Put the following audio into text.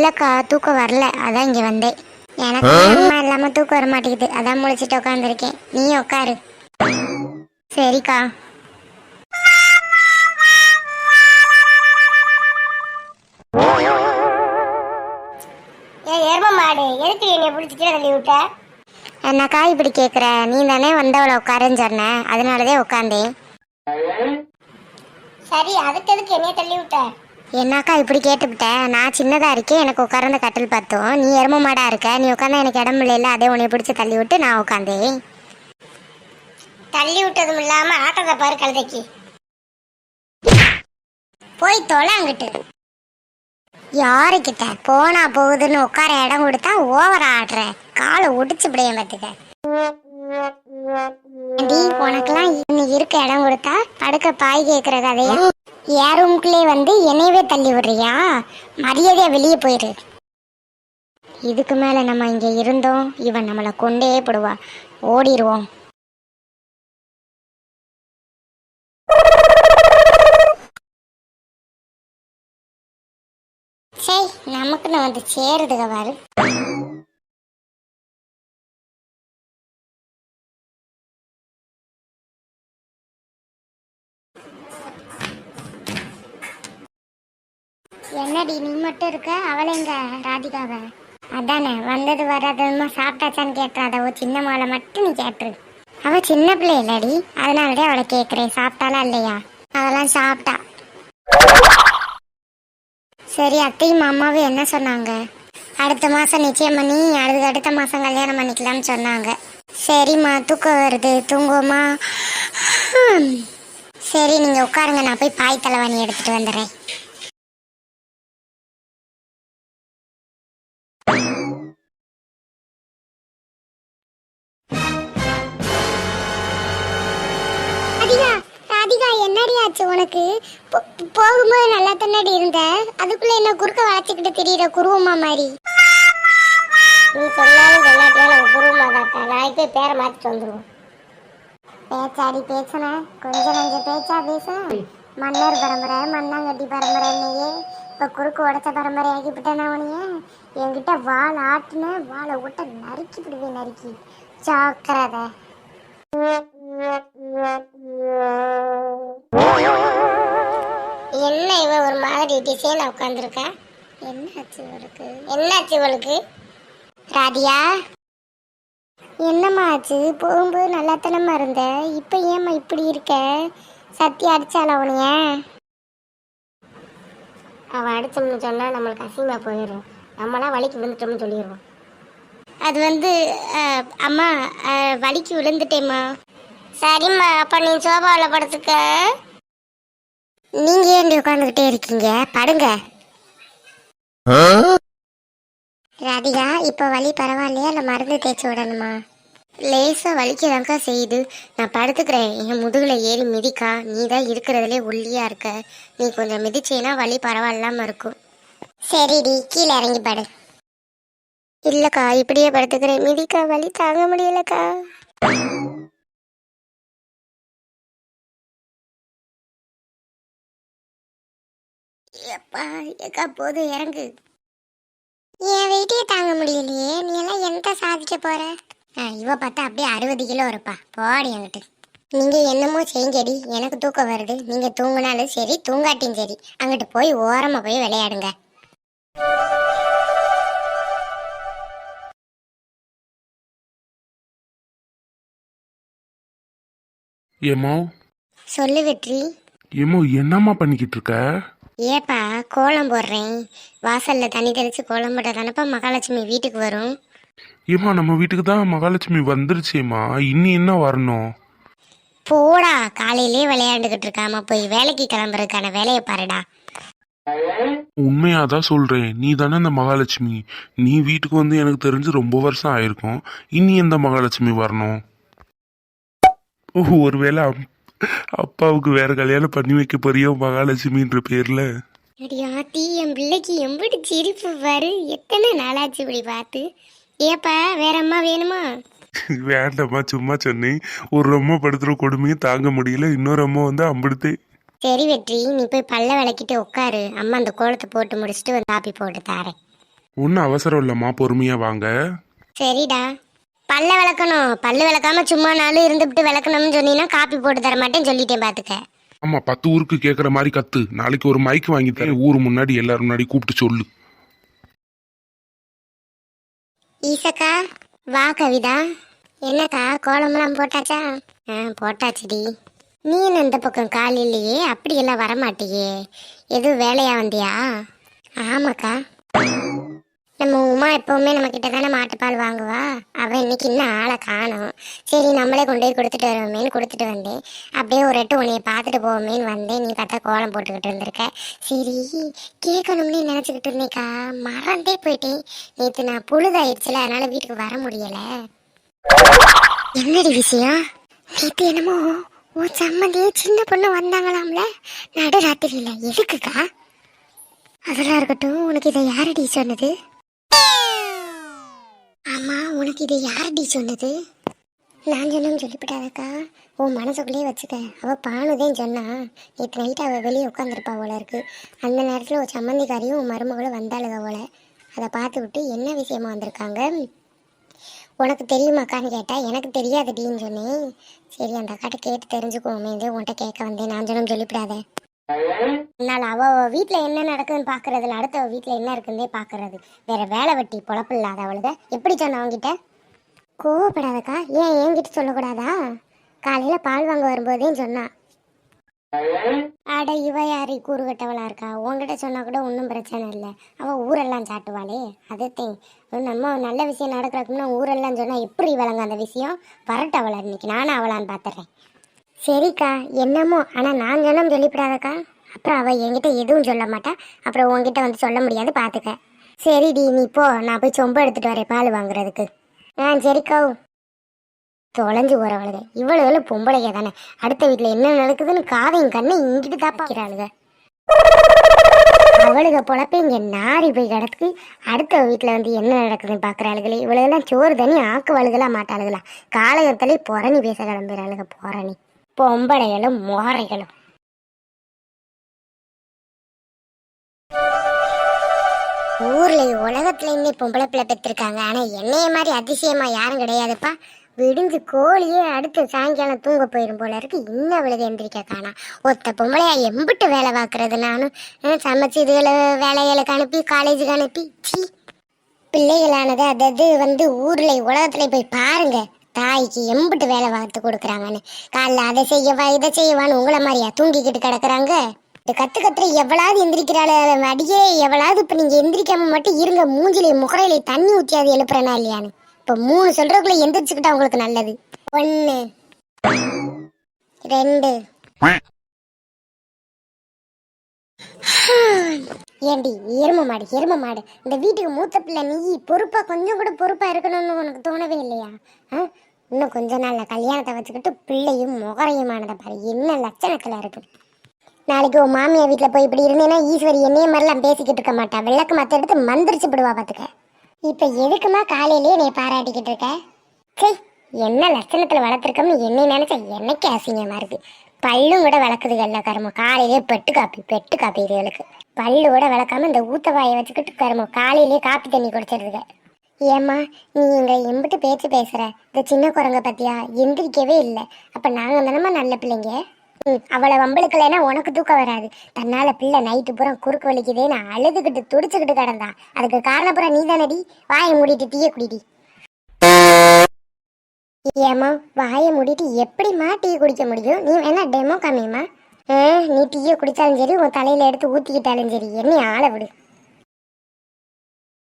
இல்லக்கா தூக்கம் வரல. அதான் இங்க வந்தேன். எனக்கு அம்மா இல்லாம தூக்கம் வர மாட்டேங்குது. அதான் முழிச்சிட்டு உட்காந்துருக்கேன் நீ உட்காரு சரிக்கா. ஏ எரும மாடு. எதுக்கு என்னை பிடிச்சி கீழே தள்ளி விட்ட? என்னக்கா இப்படி கேக்குற? நீ தானே வந்தவளை உட்காருன்னு சொன்ன. அதனாலதான் உட்காந்தேன். சரி அதுக்கு எதுக்கு என்னைய தள்ளி விட்ட? என்னக்கா இப்படி கேட்டுவிட்ட? நான் சின்னதாக இருக்கேன் எனக்கு உட்கார்ந்த கட்டில் பார்த்தோம் நீ எரும மாடா இருக்க. நீ உட்காந்தா எனக்கு இடம் இல்லைல்ல அதே உன்னை பிடிச்சி தள்ளி விட்டு நான் உட்காந்தேன் தள்ளி விட்டதும் இல்லாமல் ஆட்டத்தை பாரு கழுதைக்கு. போய் தொலை அங்கிட்டு. யாருக்கிட்ட? போனா போகுதுன்னு உட்கார இடம் கொடுத்தா ஓவர் ஆடுற. காலை ஒடிச்சு பிடிய பார்த்துக்க. டி உனக்கெல்லாம் இருக்க இடம் கொடுத்தா படுக்க பாய் கேட்குற கதையா? என் ரூம்குள்ளே வந்து என்னையவே தள்ளி விடுறியா? மரியாதையாக வெளியே போயிடு இதுக்கு மேலே நம்ம இங்கே இருந்தோம். இவன் நம்மளை கொண்டே போடுவா. ஓடிடுவோம் சரி நமக்குன்னு வந்து சேருதுக பாரு. என்னடி நீ மட்டும் இருக்க? அவளை எங்க? ராதிகாவ. அதானே வந்தது வராததுமா சாப்பிட்டாச்சான்னு கேட்டுறாத ஓ சின்ன மாலை மட்டும் நீ கேட்டுரு. அவ சின்ன பிள்ளை இல்லடி. அதனாலதான் அவளை கேட்குறேன். சாப்பிட்டாலா இல்லையா? அதெல்லாம் சாப்பிட்டா. சரி அத்தையும் மாமாவும் என்ன சொன்னாங்க? அடுத்த மாதம் நிச்சயம் பண்ணி அடுத்த அடுத்த மாதம் கல்யாணம் பண்ணிக்கலாம்னு சொன்னாங்க. சரிம்மா தூக்கம் வருது. தூங்குவோமா? சரி நீங்கள் உட்காருங்க. நான் போய் பாய் தலைவாணி எடுத்துகிட்டு வந்துடுறேன். என்னடி ஆச்சு உனக்கு? போகும்போது நல்லா தண்ணடி இருந்த? அதுக்குள்ள என்ன குறுக்க வளைச்சிக்கிட்டு திரியிற குருவமா மாதிரி? நீ சொன்னாலும் சொல்லாட்டியும் நாங்கள் குருமாதாத்தா நாளைக்கு போய் பேரை மாற்றிட்டு வந்துடுவோம் பேச்சாடி பேசுன கொஞ்ச நஞ்ச பேச்சா பேச மன்னர் பரம்பரை மண்ணாங்கட்டி பரம்பரைன்னையே. இப்ப குறுக்கு உடைச்ச பரம்பரை ஆக்கிவிட்டேன் உனைய என்கிட்ட வாள் ஆட்டுன வாழை விட்ட நறுக்கி விடுவேன் நறுக்கி. ஜாக்கிரதை. என்ன இவ ஒரு மாதிரி டிசைன் உட்காந்துருக்கா என்னாச்சு இவளுக்கு? என்னாச்சு இவளுக்கு? ராதியா? என்னம்மா ஆச்சு? போகும்போது தனமா இருந்த? இப்ப ஏம்மா இப்படி இருக்க? சத்தி அடிச்சால உனைய அவள் அடிச்சோம்னு சொன்னால் நம்மளுக்கு அசிங்கமா போயிடும் நம்மளாம் வலிக்கு விழுந்துட்டோம்னு சொல்லிடுவோம் அது வந்து அம்மா வலிக்கு விழுந்துட்டேம்மா. சரிம்மா அப்போ நீ சோபாவில் படுத்துக்க. நீங்க ஏன் உட்காந்துக்கிட்டே இருக்கீங்க? படுங்க. ராதிகா இப்ப வலி பரவாயில்லையா? இல்ல மருந்து தேய்ச்சி விடணுமா? லேசா வலிக்கதாக்கா செய்யுது. நான் படுத்துக்கிறேன். என் முதுகுல ஏறி மிதிக்கா. நீ தான் இருக்கிறதுலே ஒல்லியா இருக்க. நீ கொஞ்சம் மிதிச்சேன்னா வலி பரவாயில்லாம இருக்கும். சரிடி கீழே இறங்கி படு. இல்லக்கா இப்படியே படுத்துக்கிறேன். மிதிக்கா வலி தாங்க முடியலக்கா. எப்பா ஏக்கா போதும் இறங்கு. என் வெயிட்டே தாங்க முடியலையே. நீ எல்லாம் எந்த சாதிக்க போற? இவ பார்த்தா அப்படியே அறுபது கிலோ இருப்பா. போடி என்கிட்ட. நீங்க என்னமோ செய்யுங்கடி எனக்கு தூக்கம் வருது. நீங்க தூங்கினாலும் சரி தூங்காட்டியும் சரி. அங்கிட்டு போய் ஓரமா போய் விளையாடுங்க. ஏமோ சொல்லு வெற்றி. ஏமோ என்னம்மா பண்ணிக்கிட்டு இருக்க? ஏப்பா கோலம் போடுறேன். வாசல்ல தண்ணி தெளிச்சு கோலம் போட்ட தானப்பா மகாலட்சுமி வீட்டுக்கு வரும்? ஏம்மா நம்ம வீட்டுக்கு தான் மகாலட்சுமி வந்துருச்சேம்மா. இன்னி என்ன வரணும்? போடா காலையிலே விளையாண்டுகிட்டு இருக்காம. போய் வேலைக்கு கிளம்புறதுக்கான வேலையை பாருடா. உண்மையாக தான் சொல்கிறேன் நீ தானே இந்த மகாலட்சுமி. நீ வீட்டுக்கு வந்து எனக்கு தெரிஞ்சு ரொம்ப வருஷம் ஆயிருக்கும். இனி எந்த மகாலட்சுமி வரணும்? ஓ ஒருவேளை அப்பாவுக்கு வேற கல்யாணம் பண்ணி வைக்க போறியோ மகாலட்சுமின்ற பேர்ல? அடியாத்தி என் பிள்ளைக்கு எம்பிட்டு சிரிப்பு பாரு எத்தனை நாளாச்சு இப்படி பார்த்து? ஏப்பா வேற அம்மா வேணுமா? வேண்டாம்மா சும்மா சொன்னேன். ஒரு அம்மா படுத்துற கொடுமையும் தாங்க முடியல. இன்னொரு அம்மா வந்து அம்பிடுத்தே. சரி வெற்றி நீ போய் பல்ல விளக்கிட்டு உட்காரு. அம்மா அந்த கோலத்தை போட்டு முடிச்சுட்டு வந்து காப்பி போட்டு தாரேன். ஒன்றும் அவசரம் இல்லைம்மா பொறுமையாக வாங்க. சரிடா. பல்ல விளக்கணும். பல்லு விளக்காம சும்மா நாளும் இருந்துவிட்டு விளக்கணும்னு சொன்னீங்கன்னா காப்பி போட்டு தர மாட்டேன்னு சொல்லிட்டேன் பார்த்துக்க ஆமாம் பத்து ஊருக்கு கேட்குற மாதிரி கத்து. நாளைக்கு ஒரு மைக் வாங்கி தரேன். ஊர் முன்னாடி எல்லாரும் முன்னாடி கூப்பிட்டு சொல்லு. ஈசக்கா வா கவிதா. என்னக்கா கோலமெல்லாம் போட்டாச்சா? ஆ போட்டாச்சுடி. நீ என்ன இந்த பக்கம் கால் இல்லையே? அப்படியெல்லாம் வரமாட்டியே. எதுவும் வேலையா வந்தியா? ஆமாக்கா. நம்ம உமா எப்பவுமே நம்ம கிட்ட தானே மாட்டுப்பால் வாங்குவா. அவன் இன்னைக்கு இன்னும் ஆளை காணும். சரி நம்மளே கொண்டு போய் கொடுத்துட்டு வருவோமேன்னு கொடுத்துட்டு வந்தேன். அப்படியே ஒரு எட்டு உன்னைய பார்த்துட்டு போவோமேன்னு வந்தேன். நீ பார்த்தா கோலம் போட்டுக்கிட்டு இருந்திருக்க. சரி கேட்கணும்னு நினச்சிக்கிட்டு இருந்தேக்கா. மறந்தே போயிட்டேன். நேற்று நான் புழுதாயிடுச்சுல அதனால வீட்டுக்கு வர முடியல. என்னடி விஷயம்? நேற்று என்னமோ உன் சம்மந்தி சின்ன பொண்ணு வந்தாங்களாம்ல? நடுராத்திரியில. எதுக்குக்கா? அதெல்லாம் இருக்கட்டும் உனக்கு இதை யாரடி சொன்னது? இதை யார்டி சொன்னது? நான் சொன்னு சொல்லிவிட்டாதக்கா. உன் மனசுக்குள்ளேயே வச்சுக்க. அவள் பானுதேன் சொன்னா நேற்று நைட்டு அவள் வெளியே உட்காந்துருப்பா போல இருக்கு. அந்த நேரத்தில் ஒரு சம்மந்திக்காரியும் உன் மருமகளும் வந்தாளுக போல. அதை பார்த்து விட்டு என்ன விஷயமா வந்திருக்காங்க? உனக்கு தெரியுமாக்கான்னு கேட்டால் எனக்கு தெரியாதுடின்னு சொன்னேன். சரி அந்த அக்காட்ட கேட்டு தெரிஞ்சுக்குவோமே. உன்கிட்ட கேட்க வந்தேன். நான் சொன்னு சொல்லிவிடாத. அதனால் அவள் வீட்டில் என்ன நடக்குதுன்னு பார்க்கறதுல அடுத்த வீட்டில் என்ன இருக்குன்னே பார்க்கறது. வேற வேலை வெட்டி பொழப்பு இல்லாத அவளுக. எப்படி சொன்ன அவங்ககிட்ட கோவப்படாதக்கா. ஏன் என்கிட்ட சொல்லக்கூடாதா? காலையில் பால் வாங்க வரும்போதே சொன்னா. அட இவ யாரு? கூறுகட்டவளா இருக்கா? உங்ககிட்ட சொன்னா கூட ஒன்றும் பிரச்சனை இல்லை. அவ ஊரெல்லாம் சாட்டுவாளே. அதத்தேன் நம்ம நல்ல விஷயம் நடக்கிறதுக்குன்னா ஊரெல்லாம் சொன்னா எப்படி வளங்க அந்த விஷயம்? வரட்டு இன்னைக்கு. நானும் அவளான்னு பார்த்துறேன் சரிக்கா. என்னமோ. ஆனால் நான் சொன்ன சொல்லிவிடாதக்கா. அப்புறம் அவள் என்கிட்ட எதுவும் சொல்ல மாட்டா. அப்புறம் உங்ககிட்ட வந்து சொல்ல முடியாது பார்த்துக்க சரிடி நீ போ. நான் போய் சொம்பு எடுத்துட்டு வரேன் பால் வாங்குறதுக்கு. ஆ சரிக்கா. தொலைஞ்சு போகிறவளுக இவ்வளவு பொம்பளைங்க தானே. அடுத்த வீட்டில் என்ன நடக்குதுன்னு காதையும் கண்ணை இங்கிட்டு தாப்பாக்கிறாளுக அவளுக பொழப்ப இங்க நாரி போய் கிடக்கு. அடுத்த வீட்டில் வந்து என்ன நடக்குதுன்னு பார்க்குறாளுகளே. எல்லாம் சோறு தண்ணி ஆக்குவாளுகளா மாட்டாளுகளா? காலையத்திலே புறணி பேச கிளம்புறாளுக புறணி பொம்பளைகளும் மோரைகளும். ஊர்ல உலகத்துலயுமே பொம்பளை பிள்ளை பெற்றிருக்காங்க ஆனா என்னைய மாதிரி அதிசயமா யாரும் கிடையாதுப்பா. விடிஞ்சு கோழியே அடுத்து சாயங்காலம் தூங்க போயிடும் போல இருக்கு. இன்னும் அவ்வளவு எந்திரிக்க காணா ஒத்த பொம்பளையா எம்பிட்டு வேலை பார்க்கறது நானும். சமைச்சு இதுகளை வேலைகளுக்கு அனுப்பி காலேஜுக்கு அனுப்பி. சீ பிள்ளைகளானது அதாவது வந்து ஊர்ல உலகத்துல போய் பாருங்க. தாய்க்கு எம்பிட்டு வேலை பார்த்து கொடுக்குறாங்கன்னு. காலைல அதை செய்யவா இதை செய்யவான்னு உங்களை மாதிரியா தூங்கிக்கிட்டு கிடக்குறாங்க? கத்து கத்துற எவ்வளவு எந்திரிக்கிறாள் அடியே எவ்வளவு இப்ப நீங்க எந்திரிக்காம மட்டும் இருங்க மூஞ்சிலே முகரையிலே தண்ணி ஊத்தியாது எழுப்புறனா இல்லையான்னு. இப்ப மூணு சொல்றதுக்குள்ள எந்திரிச்சுக்கிட்டா உங்களுக்கு நல்லது. ஒண்ணு ரெண்டு. ஏண்டி எரும மாடு எரும மாடு. இந்த வீட்டுக்கு மூத்த பிள்ளை நீ பொறுப்பா கொஞ்சம் கூட பொறுப்பா இருக்கணும்னு உனக்கு தோணவே இல்லையா? ஆ? இன்னும் கொஞ்ச நாள்ல கல்யாணத்தை வச்சுக்கிட்டு பிள்ளையும் முகரையுமானதை பாரு. என்ன லட்சணத்துல இருக்கு. நாளைக்கு உன் மாமியார் வீட்டில் போய் இப்படி இருந்தேன்னா ஈஸ்வரி என்னைய மாதிரிலாம் பேசிக்கிட்டு இருக்க மாட்டா. விளக்கு மற்ற எடுத்து மந்திரிச்சு விடுவா பார்த்துக்க இப்போ எதுக்குமா காலையிலேயே நீ பாராட்டிக்கிட்டு இருக்க? சே என்ன லட்சணத்தில் வளர்த்துருக்கோம்னு என்னை நினச்சா என்னைக்கு அசிங்கமாக இருக்கு பல்லும் கூட விளக்குதுகள்ல கருமம். காலையிலேயே பெட்டு காப்பி பெட்டு காப்பி இதுகளுக்கு பல்லு கூட விளக்காம இந்த ஊத்தவாயை வச்சுக்கிட்டு கருமம். காலையிலேயே காப்பி தண்ணி குடிச்சிருதுக ஏம்மா நீ எங்கள் எம்பிட்டு பேச்சு பேசுகிற இந்த சின்ன குரங்க பற்றியா எந்திரிக்கவே இல்லை. அப்போ நாங்கள் தானம்மா நல்ல பிள்ளைங்க? அவளை வம்பளுக்கலைன்னா உனக்கு தூக்கம் வராது. தன்னால பிள்ளை நைட்டு புறம் குறுக்கு வலிக்குதேன்னு அழுதுகிட்டு துடிச்சுக்கிட்டு கிடந்தா அதுக்கு காரணப்புறம் நீ தானடி வாயை மூடிட்டு டீய குடிடி. ஏம்மா வாயை மூடிட்டு எப்படிம்மா டீ குடிக்க முடியும்? நீ வேணா டெமோ கம்மியம்மா நீ டீயை குடிச்சாலும் சரி உன் தலையில எடுத்து ஊத்திக்கிட்டாலும் சரி என்னை ஆளை விடு.